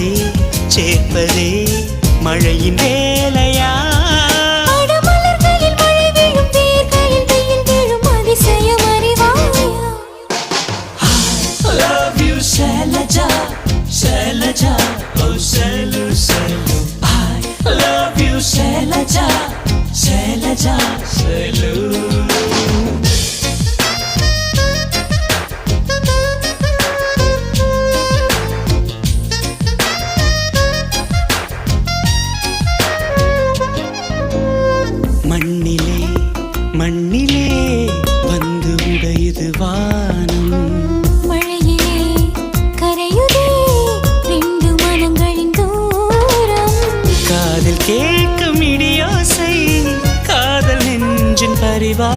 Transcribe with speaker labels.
Speaker 1: ரசிப்பதே மழையின் வேலையா?
Speaker 2: அடமலர்களில் மழை விழும் வேர்களில் வெயில் விழும் அதிசயம் அறிவாயா
Speaker 1: Love you, கேட்கும் இடியோசை காதல் நெஞ்சின் பரிவா